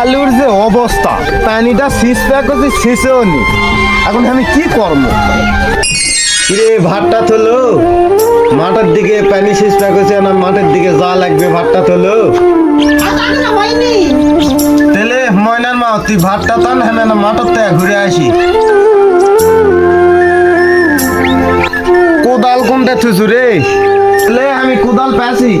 আলুর যে অবস্থা পানিটা শীষ প্যাক করছে শেষেও নি এখন আমি কি করব? কিরে ভাতটা তোলো। মাঠের দিকে পানি শীষ প্যাক হচ্ছে না মাঠের দিকে যা লাগবে ভাতটা তোলো। তেলে ময়নার মা তুই ভাতটা টান হ্যাঁ না মাঠের থেকে ঘুরে আসি। কোদাল কোনটা থুসু রে? আমি কোদাল পাইছি।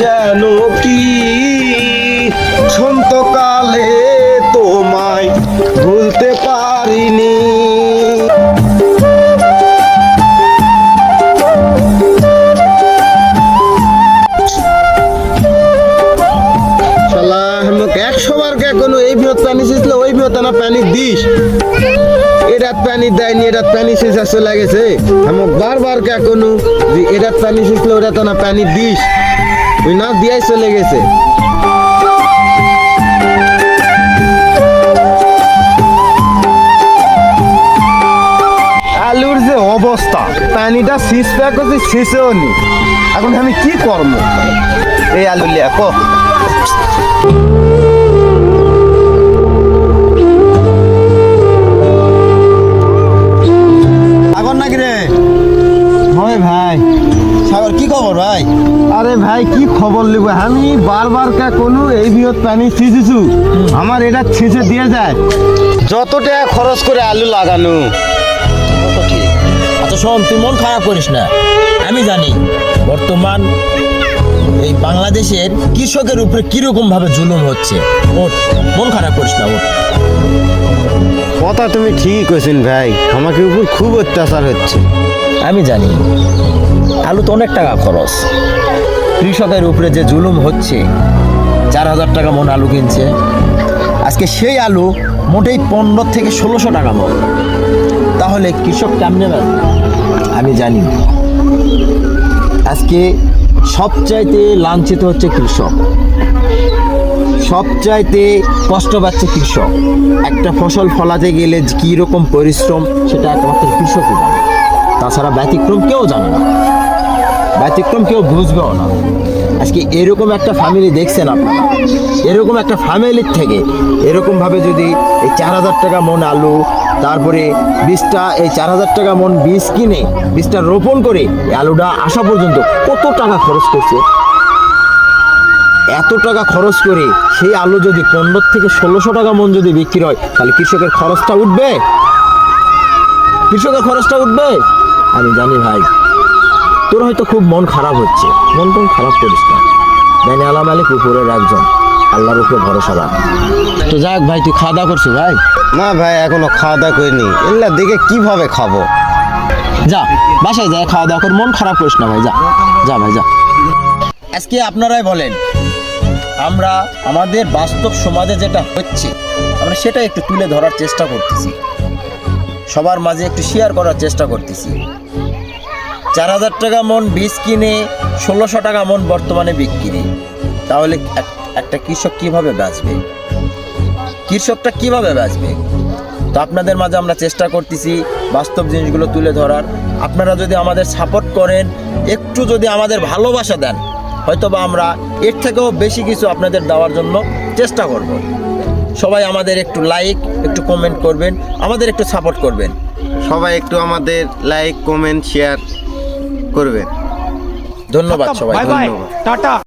যেন কি? সন্তকালে তোমায় ভুলতে পারিনি। একশো বার কে কোনো এই বিহত পানি ছিল ওই বিহত না পানি দিস। এরাত পানি দেয়নি, এরাত পানি শেষা চলে গেছে আমাক বারবার কে কোনো যে এরাত পানি শেষল ওরা তো না পানি দিস। ওই না দিয়াই চলে গেছে। আলুর যে অবস্থা, পানিটা শীষ প্যাক করছে নি এখন আমি কি করব? এই আলু লিয়া খবর লিব। আমি বারবার কা কোনো এই বিহত পানি ছিঁচেছু আমার এটা ছিঁচে দিয়ে যায়। যত টাকা খরচ করে আলু লাগানো। আচ্ছা শোন তুই মন খারাপ করিস না। আমি জানি বর্তমান এই বাংলাদেশের কৃষকের উপরে কীরকম ভাবে জুলুম হচ্ছে। ওঠ মন খারাপ করিস না ওঠ। কথা তুমি ঠিক কইছেন ভাই। আমাকে উপর খুব অত্যাচার হচ্ছে। আমি জানি আলু তো অনেক টাকা খরচ। কৃষকের উপরে যে জুলুম হচ্ছে, চার হাজার টাকা মন আলু কিনছে। আজকে সেই আলু মোটেই পনেরো থেকে ষোলোশো টাকা মন। তাহলে কৃষক কেমনে? আমি জানি আজকে সবচাইতে লাঞ্ছিত হচ্ছে কৃষক। সবচাইতে কষ্ট পাচ্ছে কৃষক। একটা ফসল ফলাতে গেলে কী রকম পরিশ্রম, সেটা একমাত্র কৃষকই জানে। তাছাড়া ব্যতিক্রম কেউ জানে না। ব্যতিক্রম কেউ বুঝবেও না। আজকে এরকম একটা ফ্যামিলি দেখছেন আপনারা। এরকম একটা ফ্যামিলির থেকে এরকমভাবে যদি এই চার হাজার টাকা মন আলু, তারপরে বীজটা এই চার হাজার টাকা মন বীজ কিনে, বীজটা রোপণ করে আলুটা আসা পর্যন্ত কত টাকা খরচ করছে? এত টাকা খরচ করে সেই আলু যদি পনেরো থেকে ষোলোশো টাকা মন যদি বিক্রি হয়, তাহলে কৃষকের খরচটা উঠবে? কৃষকের খরচটা উঠবে? আমি জানি ভাই তোর হয়তো খুব মন খারাপ হচ্ছে। মন টন খারাপ করিস না। জানি আলা মালিক উপরের একজন। আল্লাহর উপরে ভরসা রাখ। তো যাক ভাই তুই খাওয়া দাওয়া করছিস ভাই? না ভাই এখনও খাওয়া দাওয়া করিনি। এগুলা দেখে কীভাবে খাব? যা বাসায় যা খাওয়া দাওয়া কর। মন খারাপ করিস না ভাই যা। যা ভাই যা। আজকে আপনারাই বলেন আমরা আমাদের বাস্তব সমাজে যেটা হচ্ছে আমরা সেটা একটু তুলে ধরার চেষ্টা করতেছি। সবার মাঝে একটু শেয়ার করার চেষ্টা করতেছি। চার হাজার টাকা মন বীজ কিনে, ষোলোশো টাকা মন বর্তমানে বিক্রি। তাহলে এক- একটা কৃষক কীভাবে বাঁচবে? কৃষকটা কীভাবে বাঁচবে? তো আপনাদের মাঝে আমরা চেষ্টা করতেছি বাস্তব জিনিসগুলো তুলে ধরার। আপনারা যদি আমাদের সাপোর্ট করেন, একটু যদি আমাদের ভালোবাসা দেন হয়তো বা আমরা এর থেকেও বেশি কিছু আপনাদের দেওয়ার জন্য চেষ্টা করব। সবাই আমাদের একটু লাইক একটু কমেন্ট করবেন, আমাদের একটু সাপোর্ট করবেন। সবাই একটু আমাদের লাইক কমেন্ট শেয়ার করবেন ধন্যবাদ সবাই বাই বাই ধন্যবাদ। টাটা।